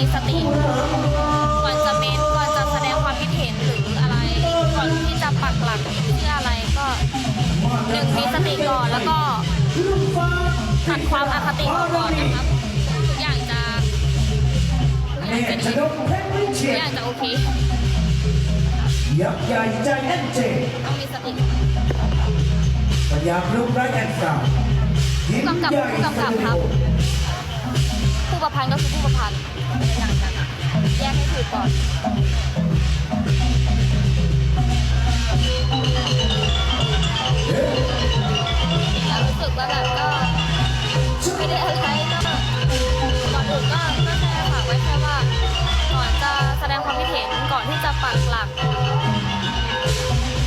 มีสติ ก่อนจะเมนก่อนจะแสดงความคิดเห็นหรืออะไร ก่อนที่จะปักหลักเพื่ออะไรก็หนึ่งมีสติก่อนแล้วก็ตัดความอคติออกก่อนนะครับทุกอย่างจะทุกอย่างจะโอเคยับใหญ่ใจแน่นเจต้องมีสติปัญญาลูกไร้แอนกล่าวผู้กำกับผู้กำกับครับ ผู้ประพันธ์ก็คือผู้ประพันธ์ แยกให้ถูกก่อนแล้วรู้สึกว่าแบบก็ไม่ได้อะไรก็ก่อนอื่นก็ก็แค่ฝากไว้แค่ว่าก่อนจะแสดงความคิดเห็นก่อนที่จะปักหลัก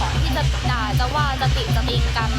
ก่อนที่จะด่าจะว่าจะติจะติงกัน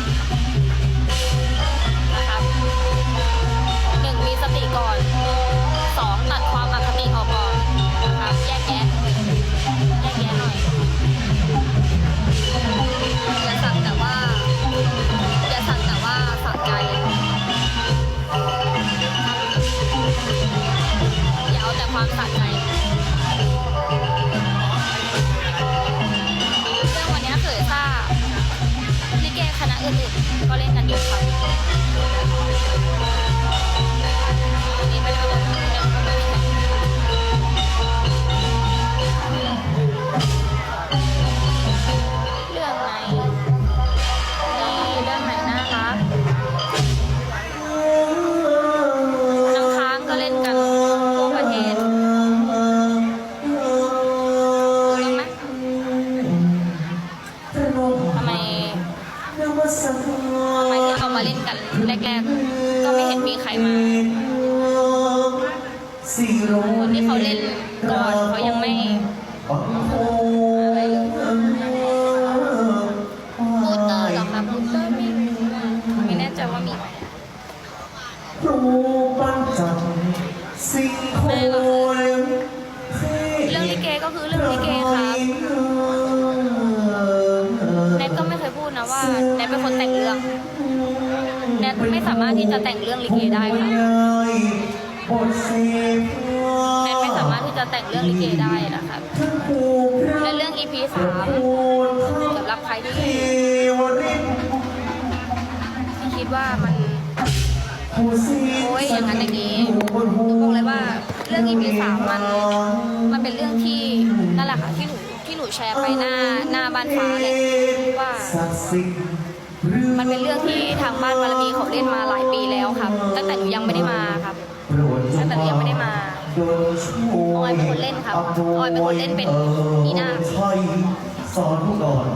สิงโคเรื่องลิเกก็คือเรื่องลิเกครับแนทก็ไม่เคยพูดนะว่าแนทเป็นคนแต่งเรื่องแนทไม่สามารถที่จะแต่งเรื่องลิเกได้ค่ะบทเสพแนทไม่สามารถที่จะแต่งเรื่องลิเกได้นะครับทั้งผูกรัและกเรื่อง EP สามโอนทั้งสำหรับใครที่เทวริตที่คิดว่ามันผู้ซี โอ้ยอย่างนั้นอย่างนี้หนูบอกเลยว่าเรื่อง EP สามมันมันเป็นเรื่องที่นั่นแหละค่ะที่หนูที่หนูแชร์ไปหน้าหน้าบ้านฟ้าเลยว่ามันเป็นเรื่องที่ทางบ้านบารมีเขาเล่นมาหลายปีแล้วครับ ตั้งแต่หนูยังไม่ได้มาครับตั้งแต่ยังไม่ได้มาออยเป็นคนเล่นครับออยเป็นคนเล่นเป็นนีน่าสอนก่อน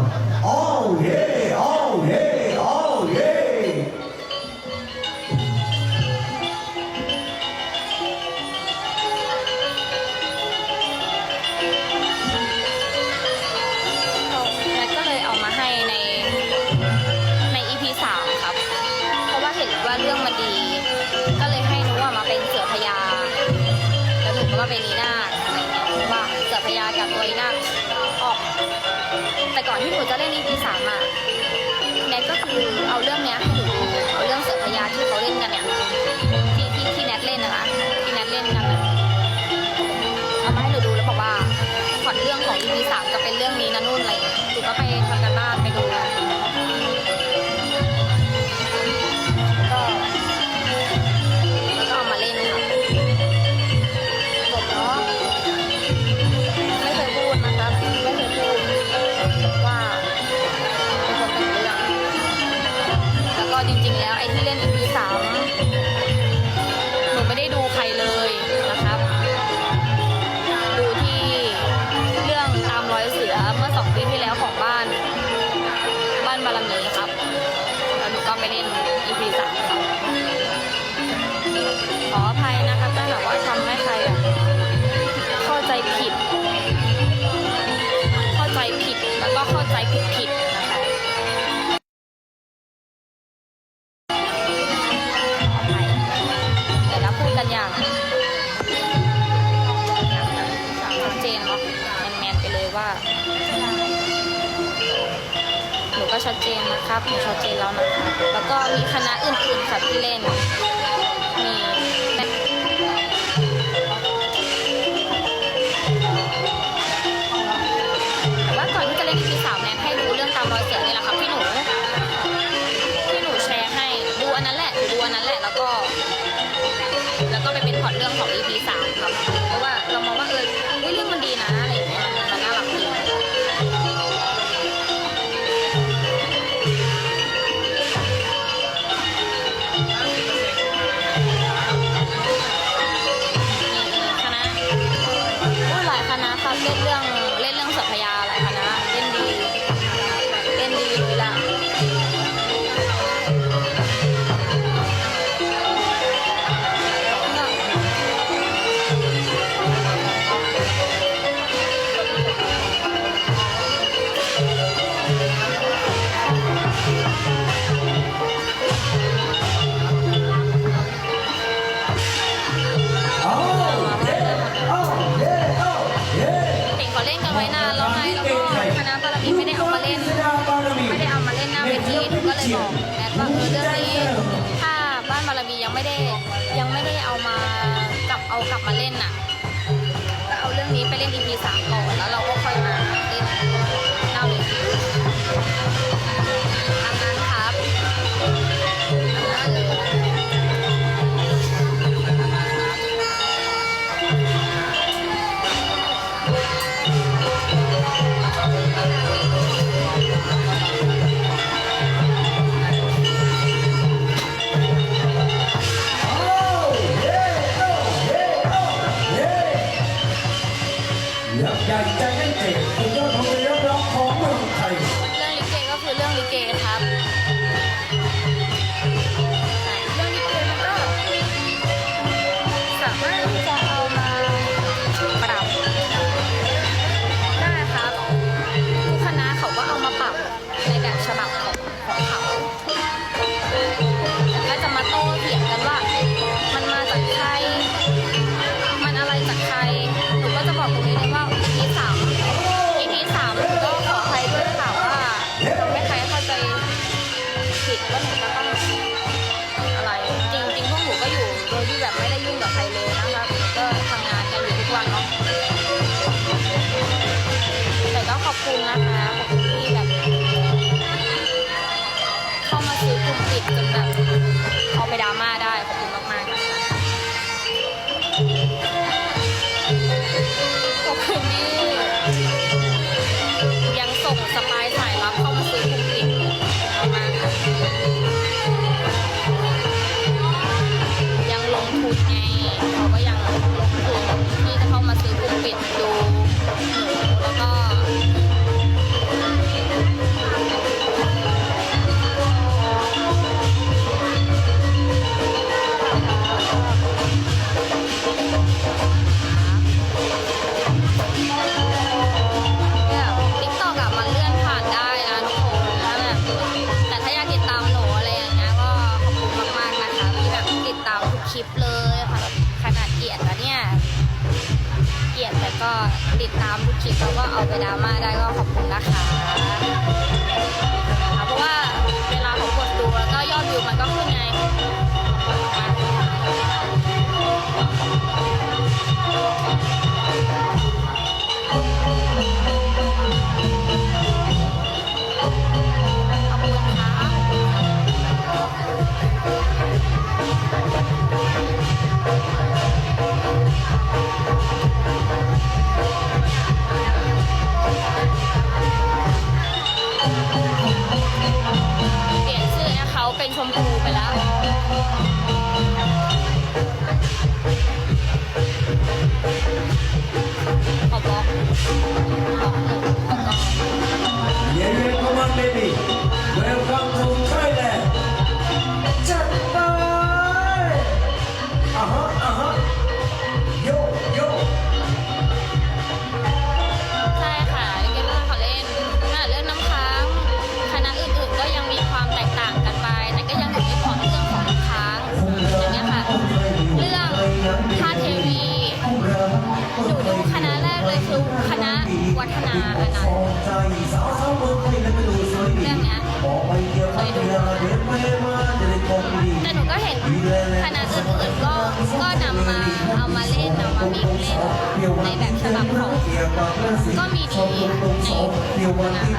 ตัวนีน่าออก แต่ก่อนที่หนูจะเล่น EP สามอะแน็ก็คือเอาเรื่องเนี้ยให้หนูดูเอาเรื่องเสือพญาที่เขาเล่นกันเนี่ยที่ที่ที่แนทเล่นนะคะที่แนทเล่นกันอะเอามาให้หนูดูแล้วบอกว่าพล็อตเรื่องของ EP สามจะเป็นเรื่องนี้นะนู่นอะไรหนูก็ไป นะครับหนูชัดเจนแล้วนะคะแล้วก็มีคณะอื่นๆค่ะที่เล่น เอากลับมา คุณนะคะขอบที่แบบเข้ามาซื้อกลุ่มปิดจนแบบ ลิปเลยค่ะขนาดเกลียดแล้วเนี่ย เกลียดแต่ก็ติดตามทุกคลิปแล้วก็เอาไปดราม่าได้ก็ขอบคุณนะคะเพราะว่าเวลาของคนดูแล้วก็ยอดวิวมันก็ขึ้นไงมา คณะวัฒนาอนันต์เรื่องนี้เคยดูแต่หนูก็เห็นคณะอื่นๆก็ก็นำมาเอามาเล่นเอามามิกเล่นในแบบฉบับของก็มีดีในนะคะ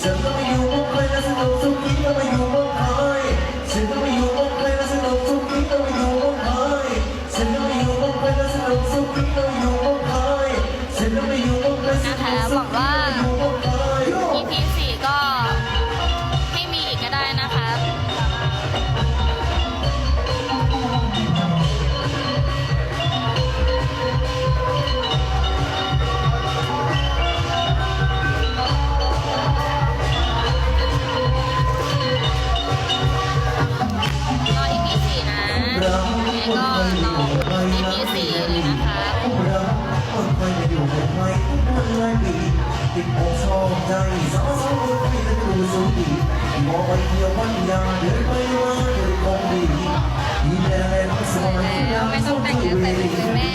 ฉันก็ไม่อยู่เมืองไทยฉันก็ไม่อยู่เมืองไทยฉันก็ไม่อยู่ ไม่ต้องแต่งเยองแต่งแต่งเป็นแม่